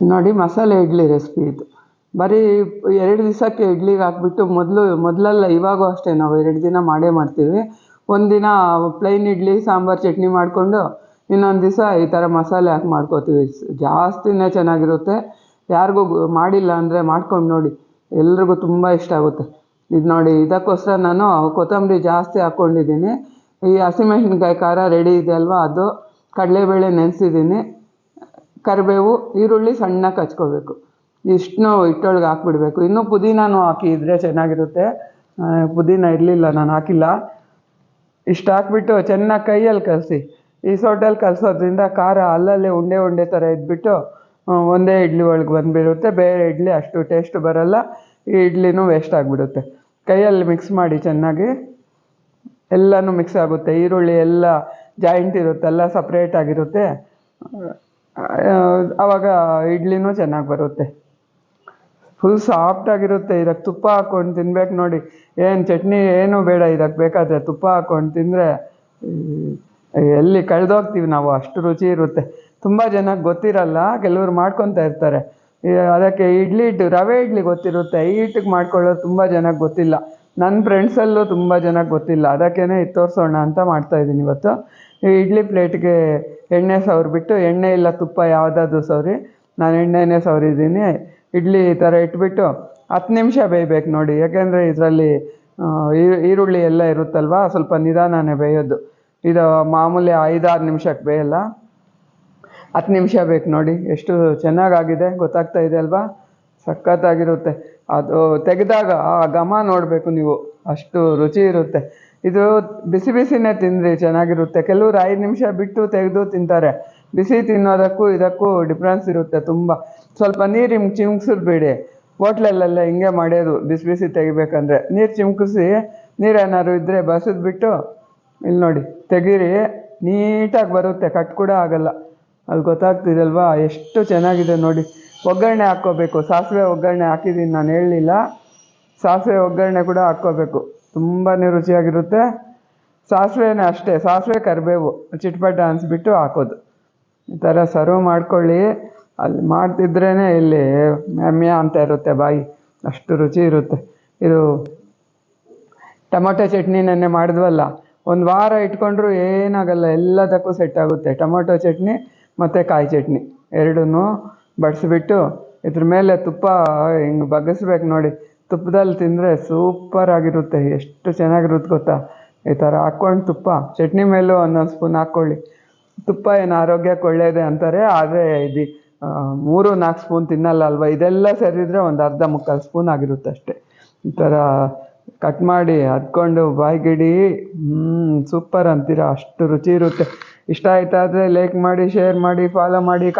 ನೋಡಿ, ಮಸಾಲೆ ಇಡ್ಲಿ ರೆಸಿಪಿ ಇದು. ಬರೀ ಎರಡು ದಿವಸಕ್ಕೆ ಇಡ್ಲಿಗೆ ಹಾಕ್ಬಿಟ್ಟು ಮೊದಲು, ಮೊದಲೆಲ್ಲ, ಇವಾಗೂ ಅಷ್ಟೇ ನಾವು ಎರಡು ದಿನ ಮಾಡೇ ಮಾಡ್ತೀವಿ. ಒಂದಿನ ಪ್ಲೈನ್ ಇಡ್ಲಿ, ಸಾಂಬಾರು ಚಟ್ನಿ ಮಾಡಿಕೊಂಡು ಇನ್ನೊಂದು ದಿವಸ ಈ ಥರ ಮಸಾಲೆ ಹಾಕಿ ಮಾಡ್ಕೋತೀವಿ. ಜಾಸ್ತಿನೇ ಚೆನ್ನಾಗಿರುತ್ತೆ. ಯಾರಿಗೂ ಮಾಡಿಲ್ಲ ಅಂದರೆ ಮಾಡ್ಕೊಂಡು ನೋಡಿ. ಎಲ್ರಿಗೂ ತುಂಬ ಇಷ್ಟ ಆಗುತ್ತೆ. ಇದು ನೋಡಿ, ಇದಕ್ಕೋಸ್ಕರ ನಾನು ಕೊತ್ತಂಬರಿ ಜಾಸ್ತಿ ಹಾಕ್ಕೊಂಡಿದ್ದೀನಿ. ಈ ಹಸಿಮೆಣ್ಸಿನ್ಕಾಯಿ ಖಾರ ರೆಡಿ ಇದೆ ಅಲ್ವಾ ಅದು? ಕಡಲೆಬೇಳೆ ನೆನೆಸಿದ್ದೀನಿ. ಕರಿಬೇವು, ಈರುಳ್ಳಿ ಸಣ್ಣಗೆ ಹಚ್ಕೋಬೇಕು ಇಷ್ಟನ್ನು ಹಿಟ್ಟೊಳಗೆ ಹಾಕ್ಬಿಡ್ಬೇಕು. ಇನ್ನೂ ಪುದೀನನೂ ಹಾಕಿದರೆ ಚೆನ್ನಾಗಿರುತ್ತೆ. ಪುದೀನ ಇರಲಿಲ್ಲ, ನಾನು ಹಾಕಿಲ್ಲ. ಇಷ್ಟು ಹಾಕ್ಬಿಟ್ಟು ಚೆನ್ನಾಗಿ ಕೈಯಲ್ಲಿ ಕಲಸಿ. ಈ ಸೋಟಲ್ಲಿ ಕಲಸೋದ್ರಿಂದ ಖಾರ ಅಲ್ಲಲ್ಲೇ ಉಂಡೆ ಉಂಡೆ ಥರ ಇದ್ಬಿಟ್ಟು ಒಂದೇ ಇಡ್ಲಿ ಒಳಗೆ ಬಂದುಬಿಡುತ್ತೆ. ಬೇರೆ ಇಡ್ಲಿ ಅಷ್ಟು ಟೇಸ್ಟ್ ಬರಲ್ಲ. ಈ ಇಡ್ಲಿನೂ ವೇಸ್ಟ್ ಆಗಿಬಿಡುತ್ತೆ. ಕೈಯಲ್ಲಿ ಮಿಕ್ಸ್ ಮಾಡಿ ಚೆನ್ನಾಗಿ ಎಲ್ಲನೂ ಮಿಕ್ಸ್ ಆಗುತ್ತೆ. ಈರುಳ್ಳಿ ಎಲ್ಲ ಜಾಯಿಂಟ್ ಇರುತ್ತೆ ಎಲ್ಲ ಸಪ್ರೇಟ್ ಆಗಿರುತ್ತೆ. ಆವಾಗ ಇಡ್ಲಿನೂ ಚೆನ್ನಾಗಿ ಬರುತ್ತೆ. ಫುಲ್ ಸಾಫ್ಟ್ ಆಗಿರುತ್ತೆ, ಇದಕ್ಕೆ ತುಪ್ಪ ಹಾಕ್ಕೊಂಡು ತಿನ್ಬೇಕು ನೋಡಿ. ಏನು ಚಟ್ನಿ ಏನು ಬೇಡ, ಇದಕ್ಕೆ ಬೇಕಾದರೆ ತುಪ್ಪ ಹಾಕ್ಕೊಂಡು ತಿಂದರೆ ಎಲ್ಲಿ ಕಳೆದೋಗ್ತೀವಿ ನಾವು, ಅಷ್ಟು ರುಚಿ ಇರುತ್ತೆ. ತುಂಬ ಜನಕ್ಕೆ ಗೊತ್ತಿರಲ್ಲ, ಕೆಲವರು ಮಾಡ್ಕೊತಾ ಇರ್ತಾರೆ. ಅದಕ್ಕೆ ಇಡ್ಲಿ ಹಿಟ್ಟು ರವೆ ಇಡ್ಲಿ ಗೊತ್ತಿರುತ್ತೆ, ಈ ಹಿಟ್ಟಿಗೆ ಮಾಡ್ಕೊಳ್ಳೋದು ತುಂಬ ಜನಕ್ಕೆ ಗೊತ್ತಿಲ್ಲ. ನನ್ನ ಫ್ರೆಂಡ್ಸಲ್ಲೂ ತುಂಬ ಜನಕ್ಕೆ ಗೊತ್ತಿಲ್ಲ ಅದಕ್ಕೇ ತೋರಿಸೋಣ ಅಂತ ಮಾಡ್ತಾಯಿದ್ದೀನಿ ಇವತ್ತು. ಇಡ್ಲಿ ಪ್ಲೇಟ್ಗೆ ಎಣ್ಣೆ ಸವರಿಬಿಟ್ಟು ಎಣ್ಣೆ ಇಲ್ಲ ತುಪ್ಪ ಯಾವುದಾದ್ರೂ ಸವರಿ. ನಾನು ಎಣ್ಣೆನೇ ಸವರಿದ್ದೀನಿ. ಇಡ್ಲಿ ಈ ಥರ ಇಟ್ಬಿಟ್ಟು ಹತ್ತು ನಿಮಿಷ ಬೇಯಬೇಕು ನೋಡಿ. ಯಾಕೆಂದರೆ ಇದರಲ್ಲಿ ಈರುಳ್ಳಿ ಎಲ್ಲ ಇರುತ್ತಲ್ವ, ಸ್ವಲ್ಪ ನಿಧಾನನೇ ಬೇಯೋದು. ಇದು ಮಾಮೂಲಿ ಐದಾರು ನಿಮಿಷಕ್ಕೆ ಬೇಯಲ್ಲ. ಹತ್ತು ನಿಮಿಷ ಬೇಕು ನೋಡಿ. ಎಷ್ಟು ಚೆನ್ನಾಗಾಗಿದೆ, ಗೊತ್ತಾಗ್ತಾ ಇದೆ ಅಲ್ವಾ? ಸಖತ್ತಾಗಿರುತ್ತೆ. ಅದು ತೆಗೆದಾಗ ಆ ಘಮ ನೋಡಬೇಕು ನೀವು. ಅಷ್ಟು ರುಚಿ ಇರುತ್ತೆ. ಇದು ಬಿಸಿ ಬಿಸಿನೇ ತಿನ್ನಿರಿ ಚೆನ್ನಾಗಿರುತ್ತೆ. ಕೆಲವರು ಐದು ನಿಮಿಷ ಬಿಟ್ಟು ತೆಗೆದು ತಿಂತಾರೆ. ಬಿಸಿ ತಿನ್ನೋದಕ್ಕೂ ಇದಕ್ಕೂ ಡಿಫ್ರೆನ್ಸ್ ಇರುತ್ತೆ ತುಂಬ. ಸ್ವಲ್ಪ ನೀರು ಹಿಂಗೆ ಚಿಮ್ಕಿಸಿದ್ಬಿಡಿ ಹೋಟ್ಲಲ್ಲೆಲ್ಲ ಹಿಂಗೆ ಮಾಡೋದು, ಬಿಸಿ ಬಿಸಿ ತೆಗಿಬೇಕಂದ್ರೆ. ನೀರು ಚಿಮ್ಕಿಸಿ ನೀರೇನಾದ್ರು ಇದ್ದರೆ ಬಸಿದ್ಬಿಟ್ಟು ಇಲ್ಲಿ ನೋಡಿ, ತೆಗೀರಿ. ನೀಟಾಗಿ ಬರುತ್ತೆ, ಕಟ್ ಕೂಡ ಆಗಲ್ಲ. ಅದು ಗೊತ್ತಾಗ್ತಿದಲ್ವಾ? ಎಷ್ಟು ಚೆನ್ನಾಗಿದೆ ನೋಡಿ. ಒಗ್ಗರಣೆ ಹಾಕ್ಕೋಬೇಕು. ಸಾಸಿವೆ ಒಗ್ಗರಣೆ ಹಾಕಿದ್ದೀನಿ ನಾನು ಹೇಳಲಿಲ್ಲ. ಸಾಸಿವೆ ಒಗ್ಗರಣೆ ಕೂಡ ಹಾಕ್ಕೋಬೇಕು. ತುಂಬಾ ರುಚಿಯಾಗಿರುತ್ತೆ. ಸಾಸಿವೆನೇ ಅಷ್ಟೇ, ಸಾಸಿವೆ ಕರಿಬೇವು ಚಿಟ್ಪಟ್ಟ ಅನ್ಸ್ಬಿಟ್ಟು ಹಾಕೋದು. ಈ ಥರ ಸರ್ವ್ ಮಾಡ್ಕೊಳ್ಳಿ. ಅಲ್ಲಿ ಮಾಡ್ತಿದ್ರೇ ಇಲ್ಲಿ ಮ್ಯಾಮ್ಯಾ ಅಂತ ಇರುತ್ತೆ ಬಾಯಿ, ಅಷ್ಟು ರುಚಿ ಇರುತ್ತೆ. ಇದು ಟೊಮೊಟೊ ಚಟ್ನಿ ನೆನ್ನೆ ಮಾಡಿದ್ವಲ್ಲ, ಒಂದು ವಾರ ಇಟ್ಕೊಂಡ್ರು ಏನಾಗಲ್ಲ, ಎಲ್ಲದಕ್ಕೂ ಸೆಟ್ ಆಗುತ್ತೆ. ಟೊಮೊಟೊ ಚಟ್ನಿ ಮತ್ತು ಕಾಯಿ ಚಟ್ನಿ, ಎರಡನ್ನೂ ಬಡಿಸ್ಬಿಟ್ಟು ಇದ್ರ ಮೇಲೆ ತುಪ್ಪ ಹಿಂಗೆ ಬಗ್ಗಿಸ್ಬೇಕು ನೋಡಿ. ತುಪ್ಪದಲ್ಲಿ ತಿಂದರೆ ಸೂಪರ್ ಆಗಿರುತ್ತೆ. ಎಷ್ಟು ಚೆನ್ನಾಗಿರುತ್ತೆ ಗೊತ್ತಾ? ಈ ಥರ ಹಾಕ್ಕೊಂಡು ತುಪ್ಪ, ಚಟ್ನಿ ಮೇಲೂ ಒಂದೊಂದು ಸ್ಪೂನ್ ಹಾಕ್ಕೊಳ್ಳಿ. ತುಪ್ಪ ಏನು ಆರೋಗ್ಯಕ್ಕೆ ಒಳ್ಳೆಯದೇ ಅಂತಾರೆ, ಆದರೆ ಇದು ಮೂರು, ನಾಲ್ಕು ಸ್ಪೂನ್ ತಿನ್ನಲ್ಲ ಅಲ್ವಾ? ಇದೆಲ್ಲ ಸೇರಿದರೆ ಒಂದು ಅರ್ಧ ಮುಕ್ಕಾಲು ಸ್ಪೂನ್ ಆಗಿರುತ್ತೆ ಅಷ್ಟೇ. ಈ ಥರ ಕಟ್ ಮಾಡಿ ಹದ್ಕೊಂಡು ಬಾಯ್ಗಿಡಿ ಹ್ಞೂ ಸೂಪರ್ ಅಂತೀರ? ಅಷ್ಟು ರುಚಿ ಇರುತ್ತೆ. ಇಷ್ಟ ಆಯ್ತಾದರೆ ಲೈಕ್ ಮಾಡಿ ಶೇರ್ ಮಾಡಿ ಫಾಲೋ ಮಾಡಿ.